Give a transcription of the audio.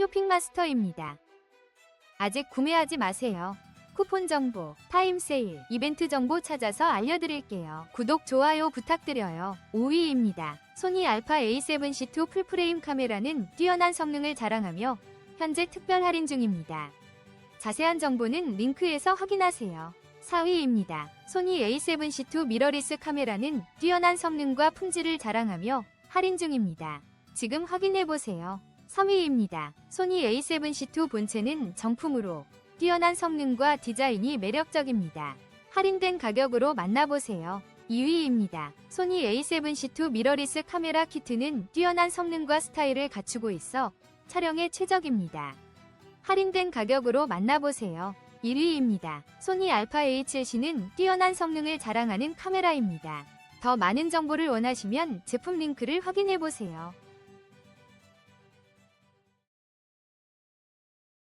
쇼핑마스터입니다. 아직 구매하지 마세요. 쿠폰 정보, 타임 세일, 이벤트 정보 찾아서 알려드릴게요. 구독, 좋아요 부탁드려요. 5위입니다. 소니 알파 A7C2 풀프레임 카메라는 뛰어난 성능을 자랑하며 현재 특별 할인 중입니다. 자세한 정보는 링크에서 확인하세요. 4위입니다. 소니 A7C2 미러리스 카메라는 뛰어난 성능과 품질을 자랑하며 할인 중입니다. 지금 확인해보세요. 3위입니다. 소니 A7C2 본체는 정품으로 뛰어난 성능과 디자인이 매력적입니다. 할인된 가격으로 만나보세요. 2위입니다. 소니 A7C2 미러리스 카메라 키트는 뛰어난 성능과 스타일을 갖추고 있어 촬영에 최적입니다. 할인된 가격으로 만나보세요. 1위입니다. 소니 알파 A7C는 뛰어난 성능을 자랑하는 카메라입니다. 더 많은 정보를 원하시면 제품 링크를 확인해보세요.